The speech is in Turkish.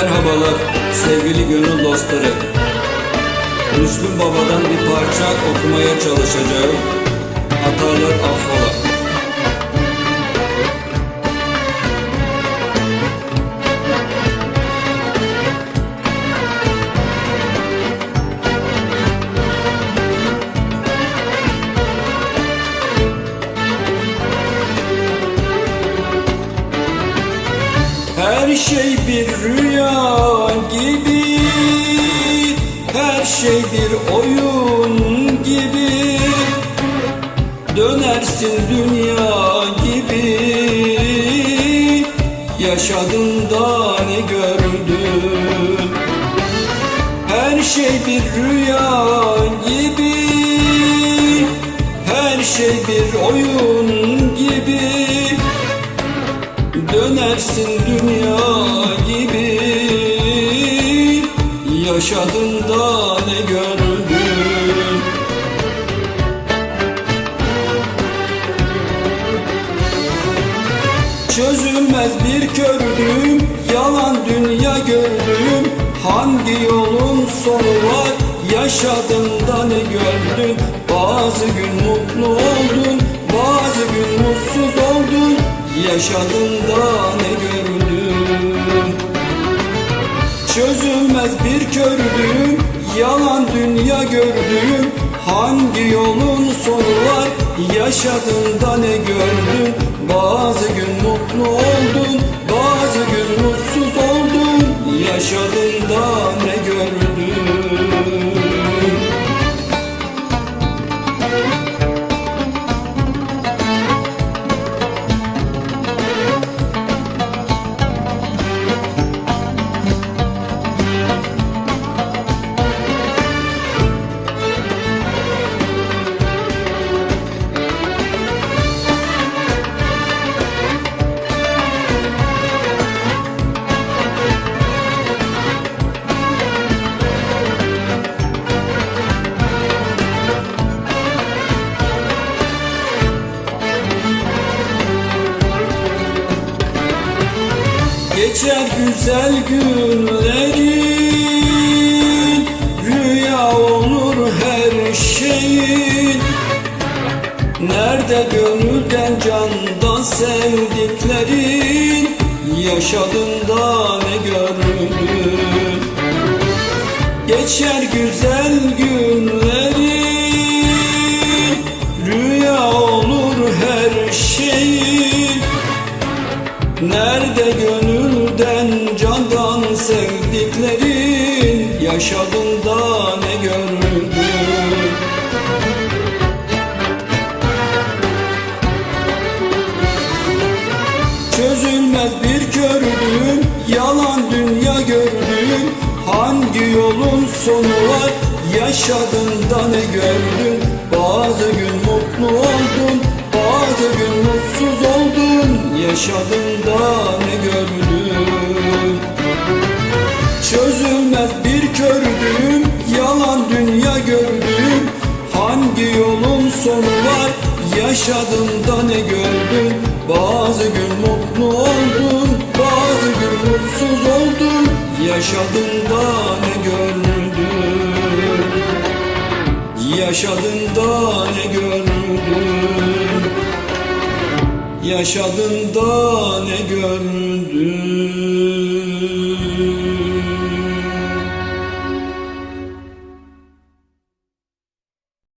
Merhabalar sevgili gönül dostları. Müslüm Baba'dan bir parça okumaya çalışacağım. Hatalar affola. Her şey bir rüya gibi Her şey bir oyun gibi. Dönersin dünya gibi Yaşadığında ne gördün? Her şey bir rüya gibi dünya gibi. Yaşadın da ne gördün? Çözülmez bir kördüm Yalan dünya gördüm. Hangi yolun sonu var? Yaşadın da ne gördün? Bazı gün mutlu oldun Bazı gün mutsuz oldun. Yaşadın da ne gördün Çözülmez bir kördüm Yalan dünya gördüm Hangi yolun sonu var Yaşadın da ne gördün? Bazı gün mutlu oldun Bazı gün mutsuz oldun Yaşadın da Geçer güzel günlerin Rüya olur her şeyin. Nerede gönülden candan sevdiklerin Yaşadın da ne gördün? Geçer güzel günlerin Rüya olur her şeyin. Nerede gönülden Yaşadın da ne gördün Çözülmez bir kördüm Yalan dünya gördüm Hangi yolun sonu var? Yaşadın da ne gördün? Bazı gün mutlu oldun Bazı gün mutsuz oldun. Yaşadın da ne gördün Dünya gördüm Hangi yolun sonu var? Yaşadın da ne gördün? Bazı gün mutlu oldun Bazı gün mutsuz oldun. Yaşadın da ne gördün? Yaşadın da ne gördün? Yaşadın da ne gördün